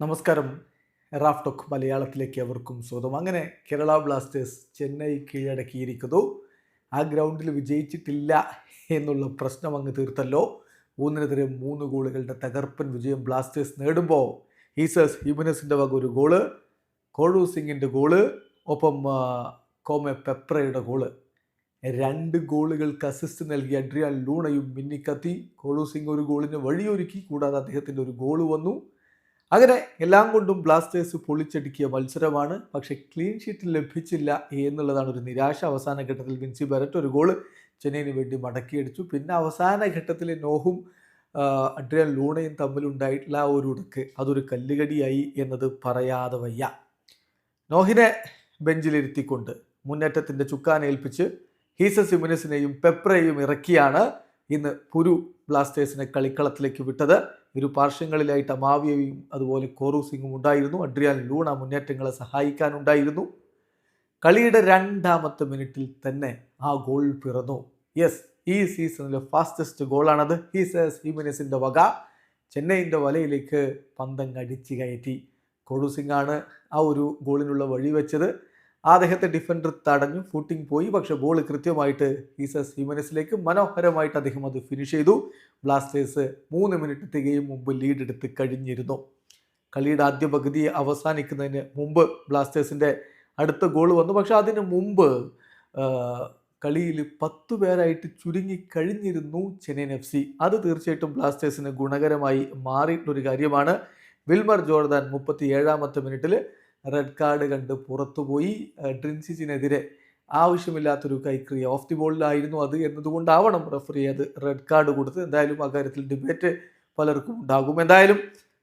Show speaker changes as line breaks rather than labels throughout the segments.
നമസ്കാരം. റാഫ്ടോക്ക് മലയാളത്തിലേക്ക് അവർക്കും സ്വാഗതം. അങ്ങനെ കേരള ബ്ലാസ്റ്റേഴ്സ് ചെന്നൈ കീഴടക്കിയിരിക്കുന്നു. ആ ഗ്രൗണ്ടിൽ വിജയിച്ചിട്ടില്ല എന്നുള്ള പ്രശ്നം അങ്ങ് തീർത്തല്ലോ. മൂന്നിനെതിരെ മൂന്ന് ഗോളുകളുടെ തകർപ്പൻ വിജയം ബ്ലാസ്റ്റേഴ്സ് നേടുമ്പോൾ ഈസേഴ്സ് ഹ്യൂമിനസിന്റെ വക ഒരു ഗോൾ കോഴു സിംഗിന്റെ ഗോൾ ഒപ്പം കോമെ പെപ്രയുടെ ഗോൾ. രണ്ട് ഗോളുകൾക്ക് അസിസ്റ്റ് നൽകിയ അഡ്രിയാൻ ലൂണയും മിന്നിക്കത്തി. കോഴു സിംഗ് ഒരു ഗോളിന് വഴിയൊരുക്കി കൂടാതെ അദ്ദേഹത്തിന്റെ ഒരു ഗോൾ വന്നു. അങ്ങനെ എല്ലാം കൊണ്ടും ബ്ലാസ്റ്റേഴ്സ് പൊളിച്ചടുക്കിയ മത്സരമാണ്. പക്ഷേ ക്ലീൻ ഷീറ്റ് ലഭിച്ചില്ല എന്നുള്ളതാണ് ഒരു നിരാശ. അവസാന ഘട്ടത്തിൽ വിൻസി ബരറ്റ് ഒരു ഗോൾ ചെന്നൈയിന് വേണ്ടി മടക്കിയടിച്ചു. പിന്നെ അവസാന ഘട്ടത്തിൽ നോഹും അഡ്രിയൻ ലൂണയും തമ്മിലുണ്ടായിട്ടുള്ള ആ ഒരു ഉടക്ക് അതൊരു കല്ലുകടിയായി എന്നത് പറയാതെ വയ്യ. നോഹിനെ ബെഞ്ചിലിരുത്തിക്കൊണ്ട് മുന്നേറ്റത്തിന്റെ ചുക്കാനേൽപ്പിച്ച് ഹീസ സിമുനസിനെയും പെപ്രയും ഇറക്കിയാണ് ഇന്ന് പുരു ബ്ലാസ്റ്റേഴ്സിനെ കളിക്കളത്തിലേക്ക് വിട്ടത്. ഇരു പാർശ്വങ്ങളിലായിട്ട് അമാവിയയും അതുപോലെ കോറു സിംഗും ഉണ്ടായിരുന്നു. അഡ്രിയാൻ ലൂണ മുന്നേറ്റങ്ങളെ സഹായിക്കാനുണ്ടായിരുന്നു. കളിയുടെ രണ്ടാമത്തെ മിനിറ്റിൽ തന്നെ ആ ഗോൾ പിറന്നു. യെസ് ഈ സീസണിലെ ഫാസ്റ്റസ്റ്റ് ഗോളാണത്. ഹീസസ് ഹീമിനസിന്റെ വക. ചെന്നൈയിന്റെ വലയിലേക്ക് പന്തം അടിച്ചു കയറ്റി. കോറു സിംഗാണ് ആ ഒരു ഗോളിനുള്ള വഴി വെച്ചത് അദ്ദേഹത്തെ ഡിഫൻഡർ തടഞ്ഞു ഫൂട്ടിംഗ് പോയി. പക്ഷേ ബോൾ കൃത്യമായിട്ട് ഈസസ് ഹ്യൂമനസിലേക്ക് മനോഹരമായിട്ട് അദ്ദേഹം അത് ഫിനിഷ് ചെയ്തു. ബ്ലാസ്റ്റേഴ്സ് മൂന്ന് മിനിറ്റ് തികയും മുമ്പ് ലീഡ് എടുത്ത് കഴിഞ്ഞിരുന്നു. കളിയുടെ ആദ്യ പകുതി അവസാനിക്കുന്നതിന് മുമ്പ് ബ്ലാസ്റ്റേഴ്സിന്റെ അടുത്ത ഗോൾ വന്നു. പക്ഷെ അതിന് മുമ്പ് കളിയിൽ പത്ത് പേരായിട്ട് ചുരുങ്ങി കഴിഞ്ഞിരുന്നു ചെന്നൈയിൻ എഫ് സി. അത് തീർച്ചയായിട്ടും ബ്ലാസ്റ്റേഴ്സിന് ഗുണകരമായി മാറിയിട്ടുള്ളൊരു കാര്യമാണ്. വിൽമർ ജോർദാൻ മുപ്പത്തി ഏഴാമത്തെ മിനിറ്റിൽ റെഡ് കാർഡ് കണ്ട് പുറത്തുപോയി ഏഹ് ഡ്രിൻസിച്ചിനെതിരെ ആവശ്യമില്ലാത്തൊരു കൈക്രിയ ഓഫ് ദി ബോളിലായിരുന്നു അത് എന്നതുകൊണ്ടാവണം റെഫറി അത് റെഡ് കാർഡ് കൊടുത്ത്. എന്തായാലും അക്കാര്യത്തിൽ ഡിബേറ്റ് പലർക്കും ഉണ്ടാകും. എന്തായാലും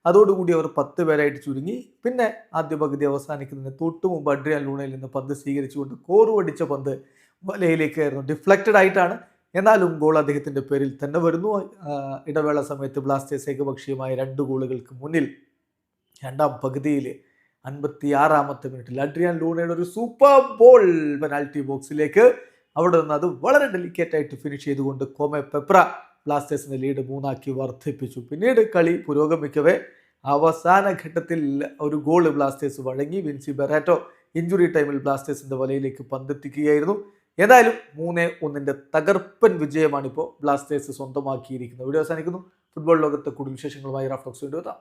അതോടുകൂടി അവർ പത്ത് പേരായിട്ട് ചുരുങ്ങി. പിന്നെ ആദ്യ പകുതി അവസാനിക്കുന്നതിന് തൊട്ടു മുമ്പ് അഡ്രിയാൻ ലൂണയിൽ നിന്ന് പന്ത് സ്വീകരിച്ചുകൊണ്ട് കോറു അടിച്ച പന്ത് വലയിലേക്കായിരുന്നു ഡിഫ്ലക്റ്റഡ് ആയിട്ടാണ്. എന്നാലും ഗോൾ അദ്ദേഹത്തിന്റെ പേരിൽ തന്നെ വരുന്നു. ഇടവേള സമയത്ത് ബ്ലാസ്റ്റേഴ്സ് ഏകപക്ഷീയമായ രണ്ട് ഗോളുകൾക്ക് മുന്നിൽ രണ്ടാം പകുതിയിൽ അൻപത്തി ആറാമത്തെ മിനിറ്റിൽ അഡ്രിയാൻ ലൂണയുടെ ഒരു സൂപ്പർ ബോൾ പെനാൽറ്റി ബോക്സിലേക്ക് അവിടെ നിന്ന് അത് വളരെ ഡെലിക്കേറ്റ് ആയിട്ട് ഫിനിഷ് ചെയ്തുകൊണ്ട് കോമെ പെപ്ര ബ്ലാസ്റ്റേഴ്സിന്റെ ലീഡ് മൂന്നാക്കി വർദ്ധിപ്പിച്ചു. പിന്നീട് കളി പുരോഗമിക്കവേ അവസാന ഘട്ടത്തിൽ ഒരു ഗോൾ ബ്ലാസ്റ്റേഴ്സ് വഴങ്ങി വിൻസി ബെറാറ്റോ ഇഞ്ചുറി ടൈമിൽ ബ്ലാസ്റ്റേഴ്സിന്റെ വലയിലേക്ക് പന്തെത്തിക്കുകയായിരുന്നു. ഏതായാലും മൂന്ന് ഒന്നിന്റെ തകർപ്പൻ വിജയമാണ് ഇപ്പോൾ ബ്ലാസ്റ്റേഴ്സ് സ്വന്തമാക്കിയിരിക്കുന്നത്. വീഡിയോ അവസാനിക്കുന്നു. ഫുട്ബോൾ ലോകത്തെ കൂടുതൽ വിശേഷങ്ങളുമായി റാഫ്റ്റോക്സ് വീണ്ടും എത്താം.